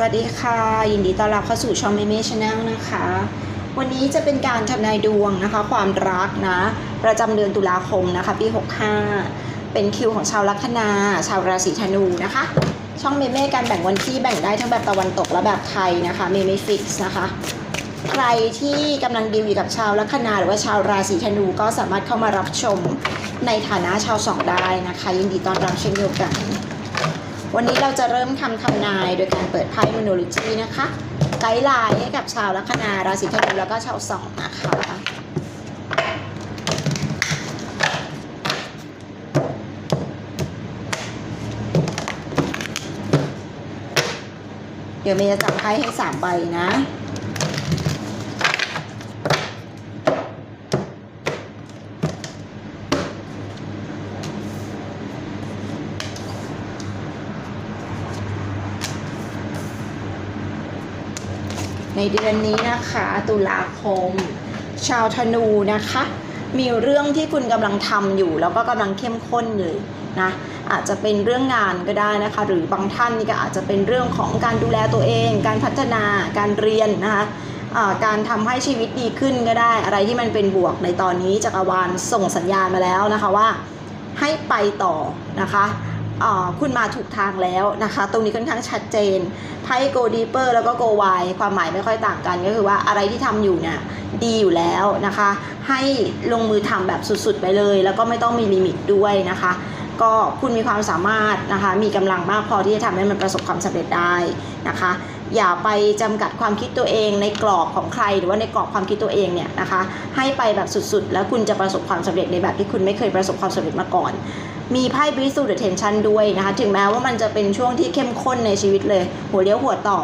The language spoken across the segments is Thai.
สวัสดีค่ะ ยินดีต้อนรับเข้าสู่ช่องเมเม่ชาแนลนะคะ วันนี้จะเป็นการทำนายดวงนะคะ ความรักนะ ประจำเดือนตุลาคมนะคะ ปี 65 เป็นคิวของชาวลัคนา ชาวราศีธนูนะคะ ช่องเมเม่การแบ่งวันที่แบ่งได้ทั้งแบบตะวันตกและแบบไทยนะคะเมเม่ฟิกซ์นะคะ ใครที่กำลังดีลอยู่กับชาวลัคนาหรือว่าชาวราศีธนูก็สามารถเข้ามารับชมในฐานะชาวสองได้นะคะ ยินดีต้อนรับเช่นเดียวกัน วันนี้เราจะเริ่มคำทำนายโดยการเปิดไพ่มโนโลจีนะคะ ไกด์ไลน์ให้กับชาวลัคนาราศีธนูแล้วก็ชาวสองนะคะเดี๋ยวเมย์จะจับไพ่ให้สามใบนะ ในเดือนนี้นะคะ ตุลาคม ชาวธนูนะคะ มีเรื่องที่คุณกำลังทำอยู่ แล้วก็กำลังเข้มข้นอยู่นะอาจจะเป็นเรื่องงานก็ได้นะคะ หรือบางท่านนี่ก็อาจจะเป็นเรื่องของการดูแลตัวเอง การพัฒนาการเรียนนะคะการทำให้ชีวิตดีขึ้นก็ได้ อะไรที่มันเป็นบวกในตอนนี้จักรวาลส่งสัญญาณมาแล้วนะคะว่า ให้ไปต่อนะคะ คุณมาถูกทางแล้วนะคะ ตรงนี้ค่อนข้างชัดเจนไพ่ go deeper แล้วก็ go wide ความหมายไม่ค่อยต่างกันก็คือว่าอะไรที่ทำอยู่เนี่ยดีอยู่แล้วนะคะ ให้ลงมือทำแบบสุดๆไปเลย แล้วก็ไม่ต้องมีลิมิตด้วยนะคะ ก็คุณมีความสามารถนะคะ มีกำลังมากพอที่จะทำให้มันประสบความสำเร็จได้นะคะอย่าไปจำกัดความคิดตัวเองในกรอบของใคร หรือว่าในกรอบความคิดตัวเองเนี่ยนะคะ ให้ไปแบบสุดๆ แล้วคุณจะประสบความสำเร็จในแบบที่คุณไม่เคยประสบความสำเร็จมาก่อน มีไพ่ b r i s u the tension ด้วยนะคะ ถึงแม้ว่ามันจะเป็นช่วงที่เข้มข้นในชีวิตเลย หัวเลี้ยวหัวต่อ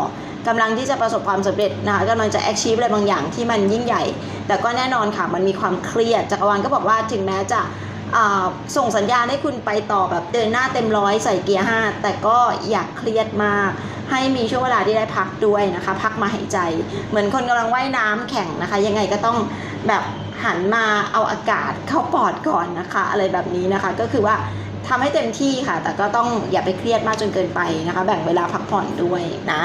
กำลังที่จะประสบความสำเร็จนะคะกำลังจะ achieve อะไรบางอย่างที่มันยิ่งใหญ่ แต่ก็แน่นอนค่ะมันมีความเครียดจักรวาลก็บอกว่าถึงแม้จะส่งสัญญาณให้คุณไปต่อแบบเดินหน้าเต็มร้อยใส่เกียร์ห้าแต่ก็อย่าเครียดมาก ให้มีช่วงเวลาที่ได้พักด้วยนะคะ พักมาหายใจ เหมือนคนกำลังว่ายน้ำแข่งนะคะ ยังไงก็ต้องแบบ หันมาเอาอากาศเข้าปอดก่อนนะคะ อะไรแบบนี้นะคะ ก็คือว่าทำให้เต็มที่ค่ะ แต่ก็ต้องอย่าไปเครียดมากจนเกินไปนะคะ แบ่งเวลาพักผ่อนด้วยนะ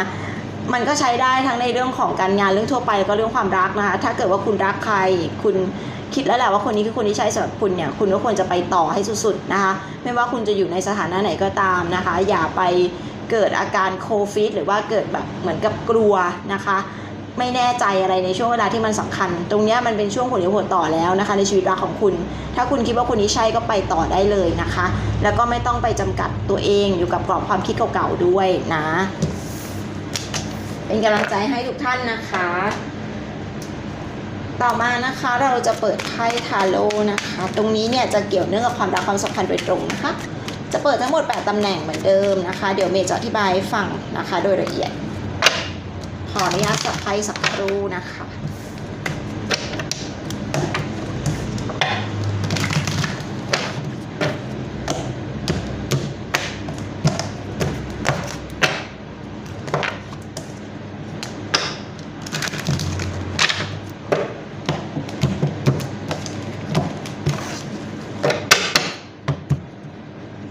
มันก็ใช้ได้ทั้งในเรื่องของการงานเรื่องทั่วไปก็เรื่องความรักนะคะ ถ้าเกิดว่าคุณรักใคร คุณคิดแล้วแหละว่าคนนี้คือคนที่ใช่สำหรับคุณเนี่ย คุณก็ควรจะไปต่อให้สุดๆนะคะ ไม่ว่าคุณจะอยู่ในสถานะไหนก็ตามนะคะ อย่าไปเกิดอาการโคฟิดหรือว่าเกิดแบบเหมือนกับกลัวนะคะ ไม่แน่ใจอะไรในช่วงเวลาที่มันสำคัญ ตรงนี้มันเป็นช่วงหัวเรียวหัวต่อแล้วนะคะ ในชีวิตรักของคุณ ถ้าคุณคิดว่าคนนี้ใช่ก็ไปต่อได้เลยนะคะ แล้วก็ไม่ต้องไปจำกัดตัวเองอยู่กับกรอบความคิดเก่าๆด้วยนะ เป็นกำลังใจให้ทุกท่านนะคะ ต่อมานะคะเราจะเปิดไพ่ทาโร่นะคะ ตรงนี้เนี่ยจะเกี่ยวเนื่องกับความรักความสัมพันธ์โดยตรงนะคะจะเปิดทั้งหมด 8 ตำแหน่งเหมือนเดิมนะคะ เดี๋ยวเมย์จะอธิบายฟังนะคะ โดยละเอียด ขออนุญาตจับไพ่สักครู่นะคะ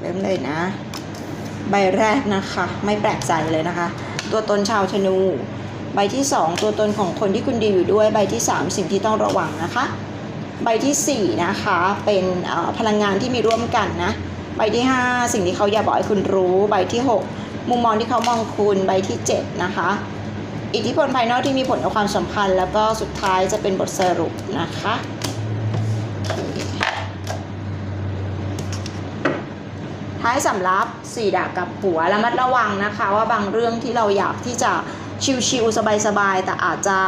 เล่มเลยนะ ใบแรกนะคะ ไม่แปลกใจเลยนะคะ ตัวตนชาวธนู ใบที่ 2 ตัวตนของคนที่คุณดีอยู่ด้วยใบที่ 3 สิ่งที่ต้องระวังนะคะ ใบทีสี่4นะคะเป็นพลังงานที่มีร่วมกันนะใบที่ 5 สิ่งที่เขาอยากบอกให้คุณรู้ ใบที่ 6 มุมมองที่เขามองคุณใบที่ 7 นะคะ อิทธิพลภายนอกที่มีผลต่อความสัมพันธ์ แล้วก็สุดท้ายจะเป็นบทสรุปนะคะท้ายสำรับสี่ดาบกับหัวระมัดระวังนะคะ ว่าบางเรื่องที่เราอยากที่จะ ชิวๆสบายๆแต่อาจจะ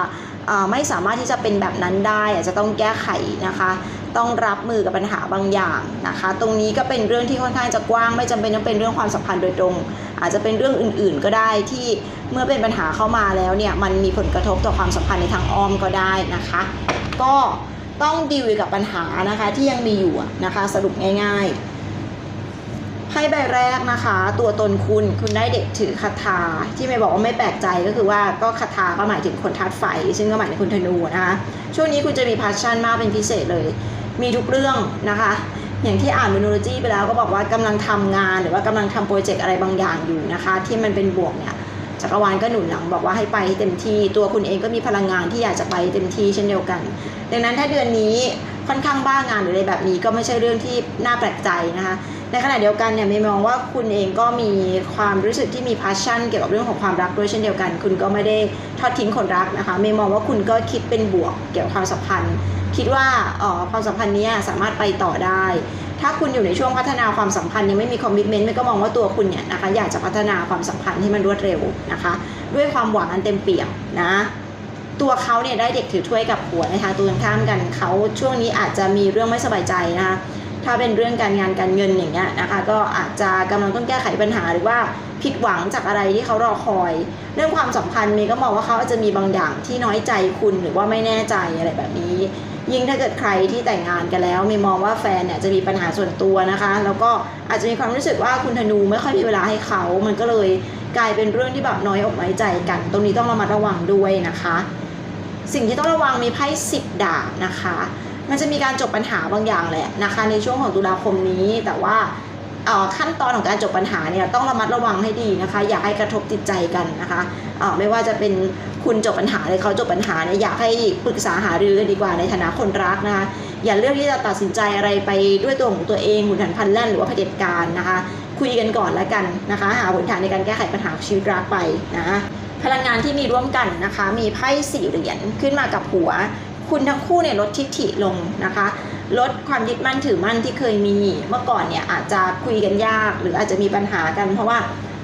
ไม่สามารถที่จะเป็นแบบนั้นได้ อาจจะต้องแก้ไขนะคะ ต้องรับมือกับปัญหาบางอย่างนะคะ ตรงนี้ก็เป็นเรื่องที่ค่อนข้างจะกว้างไม่จำเป็นต้องเป็นเรื่องความสัมพันธ์โดยตรง อาจจะเป็นเรื่องอื่น ๆ ก็ได้ที่เมื่อเป็นปัญหาเข้ามาแล้วเนี่ยมันมีผลกระทบต่อความสัมพันธ์ในทางอ้อมก็ได้นะคะ ก็ต้องดีลกับปัญหานะคะที่ยังมีอยู่นะคะ สรุปง่าย ๆ พ่ใบแรกนะคะ ตัวตนคุณคุณได้เด็กถือคาถาที่ไม่บอกว่าไม่แปลกใจก็คือว่าก็คาถาก็หมายถึงคนธาตุไฟ ซึ่งก็หมายถึงคุณธนูนะคะช่วงนี้คุณจะมีพาชั่นมากเป็นพิเศษเลย มีทุกเรื่องนะคะ อย่างที่อ่านมิโนโลจีไปแล้วก็บอกว่ากำลังทำงานหรือว่ากำลังทำโปรเจกต์อะไรบางอย่างอยู่นะคะ ที่มันเป็นบวกเนี่ยจักรวาลก็หนุนหลังบอกว่าให้ไปเต็มที่ตัวคุณเองก็มีพลังงานที่อยากจะไปเต็มที่เช่นเดียวกัน ดังนั้นถ้าเดือนนี้ค่อนข้างบ้างานหรืออะไรแบบนี้ก็ไม่ใช่เรื่องที่น่าแปลกใจนะคะ ในขณะเดียวกันเนี่ยเมย์มองว่าคุณเองก็มีความรู้สึกที่มี passion เกี่ยวกับเรื่องของความรักด้วยเช่นเดียวกัน คุณก็ไม่ได้ทอดทิ้งคนรักนะคะเมย์มองว่าคุณก็คิดเป็นบวกเกี่ยวกับความสัมพันธ์ คิดว่าเอ่อความสัมพันธ์เนี้ยสามารถไปต่อได้ ถ้าคุณอยู่ในช่วงพัฒนาความสัมพันธ์ยังไม่มีคอมมิชเมนต์เมย์ก็มองว่าตัวคุณเนี่ยนะคะอยากจะพัฒนาความสัมพันธ์ให้มันรวดเร็วนะคะ ด้วยความหวังอันเต็มเปี่ยมนะตัวเขาเนี่ยได้เด็กถือถ้วยกับหัวนะคะตัวข้ามกันเขาช่วงนี้อาจจะมีเรื่องไม่สบายใจนะคะ ถ้าเป็นเรื่องการงานการเงินอย่างเงี้ยนะคะ ก็อาจจะกำลังต้องแก้ไขปัญหาหรือว่าผิดหวังจากอะไรที่เขารอคอย เรื่องความสัมพันธ์เมย์ก็มองว่าเขาอาจจะมีบางอย่างที่น้อยใจคุณหรือว่าไม่แน่ใจอะไรแบบนี้ ยิ่งถ้าเกิดใครที่แต่งงานกันแล้วเมย์มองว่าแฟนเนี่ยจะมีปัญหาส่วนตัวนะคะ แล้วก็อาจจะมีความรู้สึกว่าคุณธนูไม่ค่อยมีเวลาให้เขา มันก็เลยกลายเป็นเรื่องที่แบบน้อยอกน้อยใจกัน ตรงนี้ต้องระมัดระวังด้วยนะคะ สิ่งที่ต้องระวังมีไพ่สิบดาบนะคะ มันจะมีการจบปัญหาบางอย่างแหละนะคะในช่วงของตุลาคมนี้ แต่ว่าขั้นตอนของการจบปัญหาเนี่ยต้องระมัดระวังให้ดีนะคะ อย่าให้กระทบจิตใจกันนะคะไม่ว่าจะเป็นคุณจบปัญหาหรือเขาจบปัญหาเนี่ยอยากให้ปรึกษาหารือกันดีกว่าในฐานะคนรักนะคะอย่าเลือกที่จะตัดสินใจอะไรไปด้วยตัวของตัวเองหุนหันพันแล่นหรือว่าเผด็จการนะคะ คุยกันก่อนแล้วกันนะคะ หาหนทางในการแก้ไขปัญหาชีวิตรักไปนะพลังงานที่มีร่วมกันนะคะ มีไพ่สี่เหรียญขึ้นมากับหัว คุณทั้งคู่เนี่ยลดทิฐิลงนะคะ ลดความยึดมั่นถือมั่นที่เคยมีเมื่อก่อนเนี่ยอาจจะคุยกันยาก หรืออาจจะมีปัญหากัน เพราะว่า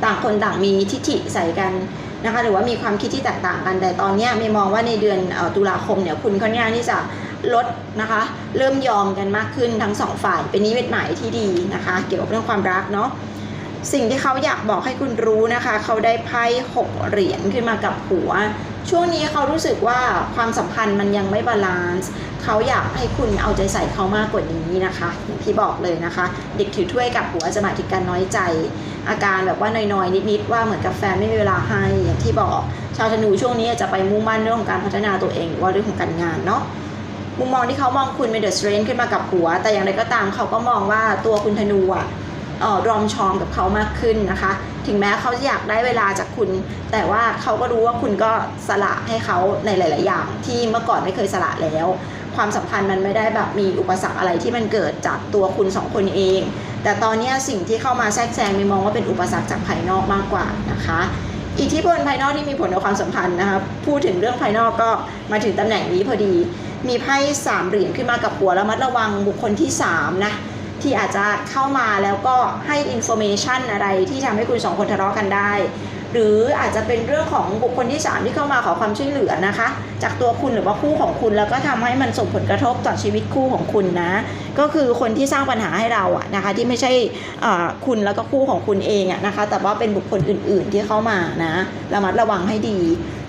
ต่างคนต่างมีทิฐิใส่กันนะคะหรือว่ามีความคิดที่แตกต่างกันแต่ตอนนี้ไม่มองว่าในเดือนออตุลาคมเนี่ยคุณค่อนข้างที่จะลดนะคะ เริ่มยอมกันมากขึ้นทั้งสองฝ่ายเป็นนิมิตหมายที่ดีนะคะ เกี่ยวกับเรื่องความรักเนาะ สิ่งที่เขาอยากบอกให้คุณรู้นะคะ เขาได้ไพ่หกเหรียญขึ้นมากับหัว ช่วงนี้เขารู้สึกว่าความสัมพันธ์มันยังไม่บาลานซ์เขาอยากให้คุณเอาใจใส่เขามากกว่านี้นะคะอย่างที่บอกเลยนะคะ เด็กถือถ้วยกับหัวจะหมายถึงการน้อยใจ อาการแบบว่าน้อยๆนิดๆว่าเหมือนกับแฟนไม่มีเวลาให้อย่างที่บอก ชาวธนูช่วงนี้จะไปมุ่งมั่นเรื่องของการพัฒนาตัวเองหรือว่าเรื่องของการงานเนาะมุมมองที่เขามองคุณเป็นเดอะสเตรนขึ้นมากับหัว แต่อย่างไรก็ตามเขาก็มองว่าตัวคุณธนูอะเอ่อ รอมชอมกับเขามากขึ้นนะคะ ถึงแม้เขาจะอยากได้เวลาจากคุณ แต่ว่าเขาก็รู้ว่าคุณก็สละให้เขาในหลาย ๆ อย่าง ที่เมื่อก่อนไม่เคยสละแล้ว ความสัมพันธ์มันไม่ได้แบบมีอุปสรรคอะไรที่มันเกิดจากตัวคุณสองคนเอง แต่ตอนนี้สิ่งที่เข้ามาแทรกแซงมีมองว่าเป็นอุปสรรคจากภายนอกมากกว่านะคะอิทธิพลภายนอกที่มีผลต่อความสัมพันธ์นะคะพูดถึงเรื่องภายนอกก็มาถึงตำแหน่งนี้พอดี มีไพ่สามเหรียญขึ้นมากับหัวแล้วมัดระวังบุคคลที่สามนะ ที่อาจจะเข้ามาแล้วก็ให้อินโฟเมชันอะไรที่ทำให้คุณสองคนทะเลาะกันได้ หรืออาจจะเป็นเรื่องของบุคคลที่สามที่เข้ามาขอความช่วยเหลือนะคะ จากตัวคุณหรือว่าคู่ของคุณแล้วก็ทำให้มันส่งผลกระทบต่อชีวิตคู่ของคุณนะ ก็คือคนที่สร้างปัญหาให้เราอะนะคะ ที่ไม่ใช่คุณแล้วก็คู่ของคุณเองอะนะคะ แต่ว่าเป็นบุคคลอื่น ๆที่เข้ามานะระมัดระวังให้ดี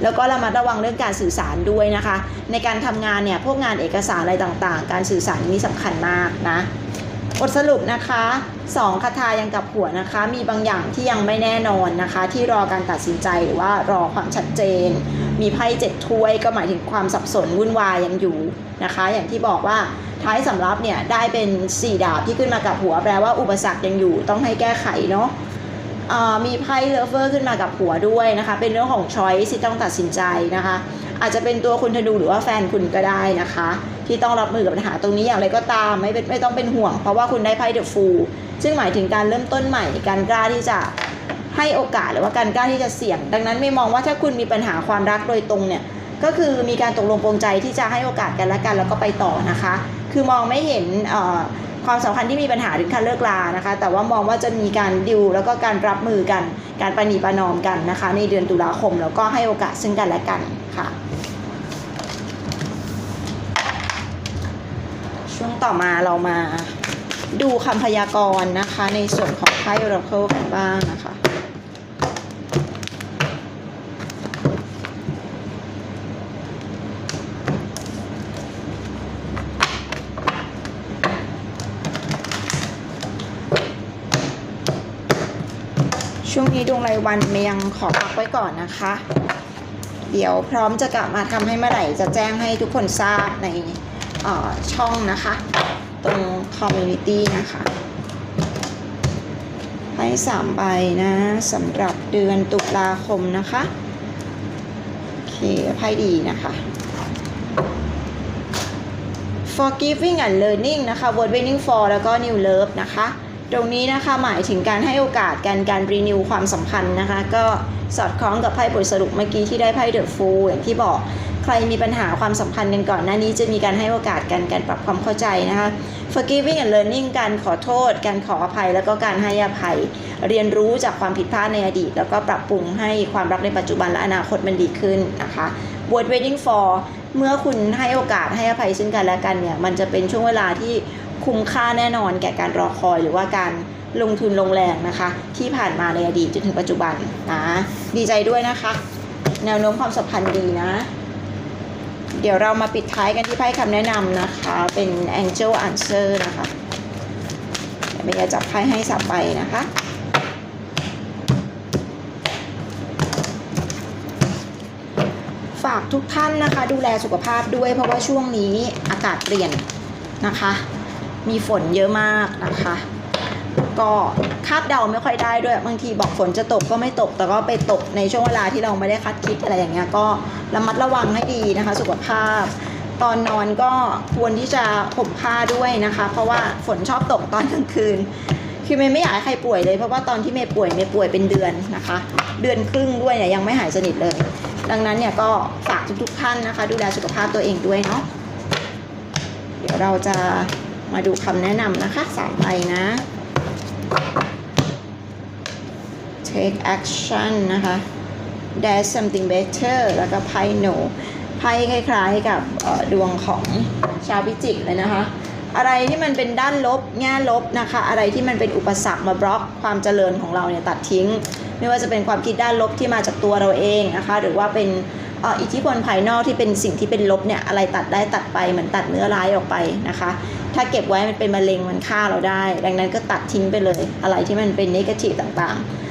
แล้วก็ระมัดระวังเรื่องการสื่อสารด้วยนะคะ ในการทำงานเนี่ยพวกงานเอกสารอะไรต่างๆ การสื่อสารนี่สำคัญมากนะ บทสรุปนะคะสองคาถายังกับหัวนะคะ มีบางอย่างที่ยังไม่แน่นอนนะคะ ที่รอการตัดสินใจหรือว่ารอความชัดเจน มีไพ่เจ็ดถ้วยก็หมายถึงความสับสนวุ่นวายยังอยู่นะคะ อย่างที่บอกว่าท้ายสำรับเนี่ยได้เป็นสี่ดาบที่ขึ้นมากับหัวแปลว่าอุปสรรคยังอยู่ต้องให้แก้ไขเนาะมีไพ่เลเวอร์ขึ้นมากับหัวด้วยนะคะ เป็นเรื่องของช้อยที่ต้องตัดสินใจนะคะ อาจจะเป็นตัวคุณธนูหรือว่าแฟนคุณก็ได้นะคะ ที่ต้องรับมือกับปัญหาตรงนี้อย่างไรก็ตามไม่เป็นไม่ต้องเป็นห่วง เพราะว่าคุณได้ไพ่เดอะฟูลซึ่งหมายถึงการเริ่มต้นใหม่การกล้าที่จะให้โอกาสหรือว่าการกล้าที่จะเสี่ยง ดังนั้นไม่มองว่าถ้าคุณมีปัญหาความรักโดยตรงเนี่ยก็คือมีการตกลงปรงใจที่จะให้โอกาสกันและกัน แล้วก็ไปต่อนะคะ คือมองไม่เห็นความสัมพันธ์ที่มีปัญหาถึงขั้นเลิกลานะคะ แต่ว่ามองว่าจะมีการดิวแล้วก็การรับมือกัน การประนีประนอมกันนะคะ ในเดือนตุลาคมแล้วก็ให้โอกาสซึ่งกันและกันค่ะ่วงต่อมาเรามาดูคำพยากรณ์นะคะ ในส่วนของไพ่ Oracle กันบ้างนะคะช่วงนี้ดวงรายวันเมยังขอพักไว้ก่อนนะคะ เดี๋ยวพร้อมจะกลับมาทำให้เมื่อไหร่จะแจ้งให้ทุกคนทราบใน ช่องนะคะ ตรงคอมมูนิตี้นะคะให้สามใบนะสำหรับเดือนตุลาคมนะคะโอเคไพ่ดีนะคะ forgiving and learning นะคะ word waiting for แล้วก็ new love นะคะ ตรงนี้นะคะหมายถึงการให้โอกาสกันการ renew ความสัมพันธ์นะคะ ก็สอดคล้องกับไพ่บทสรุปเมื่อกี้ที่ได้ไพ่ the fool อย่างที่บอก ใครมีปัญหาความสัมพันธ์กันก่อนหน้านี้จะมีการให้โอกาสกันการปรับความเข้าใจนะคะ forgiving and learning การขอโทษ การขออภัย แล้วก็การให้อภัย เรียนรู้จากความผิดพลาดในอดีต แล้วก็ปรับปรุงให้ความรักในปัจจุบันและอนาคตมันดีขึ้นนะคะ word waiting for เมื่อคุณให้โอกาสให้อภัยซึ่งกันและกันเนี่ยมันจะเป็นช่วงเวลาที่คุ้มค่าแน่นอนแก่การรอคอยหรือว่าการลงทุนลงแรงนะคะ ที่ผ่านมาในอดีตจนถึงปัจจุบันนะดีใจด้วยนะคะ แนวโน้มความสัมพันธ์ดีนะ เดี๋ยวเรามาปิดท้ายกันที่ไพ่คำแนะนำนะคะ เป็น Angel Answer นะคะเดี๋ยวเมย์จะจับไพ่ให้สับใบนะคะฝากทุกท่านนะคะ ดูแลสุขภาพด้วยเพราะว่าช่วงนี้อากาศเปลี่ยนนะคะ มีฝนเยอะมากนะคะ ก็คาดเดาไม่ค่อยได้ด้วย บางทีบอกฝนจะตกก็ไม่ตก แต่ก็ไปตกในช่วงเวลาที่เราไม่ได้คาดคิดอะไรอย่างเงี้ยก็ระมัดระวังให้ดีนะคะ สุขภาพ ตอนนอนก็ควรที่จะห่มผ้าด้วยนะคะ เพราะว่าฝนชอบตกตอนกลางคืนคือเมย์ไม่อยากให้ใครป่วยเลยเพราะว่าตอนที่เมย์ป่วยเมย์ป่วยเป็นเดือนนะคะ เดือนครึ่งด้วยเนี่ยยังไม่หายสนิทเลย ดังนั้นเนี่ยก็ฝากทุกๆท่านนะคะ ดูแลสุขภาพตัวเองด้วยเนาะเดี๋ยวเราจะมาดูคำแนะนำนะคะสามใบนะ take action นะคะ there's something better แล้วก็ไพ่ no ไพ่คล้ายๆกับดวงของชาวพิจิกเลยนะคะ อะไรที่มันเป็นด้านลบแง่ลบนะคะ อะไรที่มันเป็นอุปสรรคมาบล็อกความเจริญของเราเนี่ยตัดทิ้ง ไม่ว่าจะเป็นความคิดด้านลบที่มาจากตัวเราเองนะคะ หรือว่าเป็นอิทธิพลภายนอกที่เป็นสิ่งที่เป็นลบเนี่ยอะไรตัดได้ตัดไปเหมือนตัดเนื้อร้ายออกไปนะคะ ถ้าเก็บไว้มันเป็นมะเร็งมันฆ่าเราได้ ดังนั้นก็ตัดทิ้งไปเลย อะไรที่มันเป็นนกาทีฟต่างๆ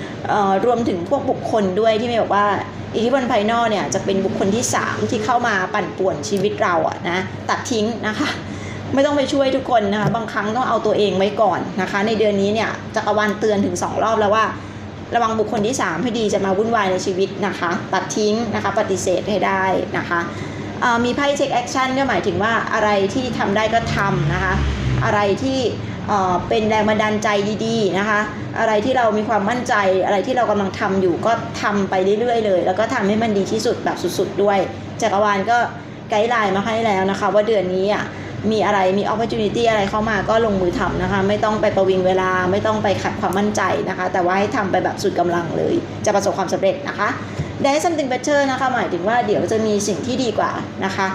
รวมถึงพวกบุคคลด้วยที่ไม่บอกว่าอิทธิพลภายนอกเนี่ยจะเป็นบุคคลที่ 3 ที่เข้ามาปั่นป่วนชีวิตเราอะนะตัดทิ้งนะคะ ไม่ต้องไปช่วยทุกคนนะคะบางครั้งต้องเอาตัวเองไว้ก่อนนะคะ ในเดือนนี้เนี่ยจักรวาลเตือนถึง 2 รอบแล้วว่า ระวังบุคคลที่ 3 ให้ดีจะมาวุ่นวายในชีวิตนะคะ ตัดทิ้งนะคะปฏิเสธให้ได้นะคะมีไพ่เช็คแอคชั่นก็หมายถึงว่าอะไรที่ทำได้ก็ทำนะคะ อะไรที่ เป็นแรงบันดาลใจดีๆนะคะ อะไรที่เรามีความมั่นใจอะไรที่เรากำลังทำอยู่ก็ทำไปเรื่อยๆเลย แล้วก็ทำให้มันดีที่สุดแบบสุดๆด้วย จักรวาลก็ไกด์ไลน์มาให้แล้วนะคะ ว่าเดือนนี้อะมีอะไรมี opportunity อะไรเข้ามาก็ลงมือทำนะคะ ไม่ต้องไปประวิงเวลาไม่ต้องไปขัดความมั่นใจนะคะ แต่ว่าให้ทำไปแบบสุดกำลังเลย จะประสบความสำเร็จนะคะ ได้ something better นะคะ หมายถึงว่าเดี๋ยวจะมีสิ่งที่ดีกว่านะคะ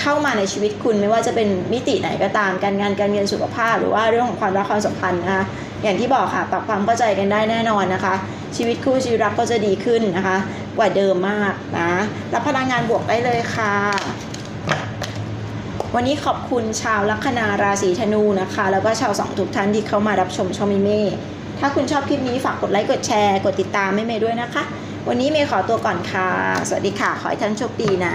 เข้ามาในชีวิตคุณไม่ว่าจะเป็นมิติไหนก็ตามการงานการเงินสุขภาพ หรือว่าเรื่องของความรักความสัมพันธ์นะคะอย่างที่บอกค่ะปรับความเข้าใจกันได้แน่นอนนะคะ ชีวิตคู่ชีวิตรักก็จะดีขึ้นนะคะ กว่าเดิมมากนะรับพลังงานบวกได้เลยค่ะ วันนี้ขอบคุณชาวลัคนาราศีธนูนะคะ แล้วก็ชาวสองทุกท่านที่เข้ามารับชมชมิเม่ถ้าคุณชอบคลิปนี้ฝากกดไลค์กดแชร์ กดติดตามไม่เมย์ด้วยนะคะ วันนี้เมย์ขอตัวก่อนค่ะ สวัสดีค่ะ ขอให้ท่านโชคดีนะ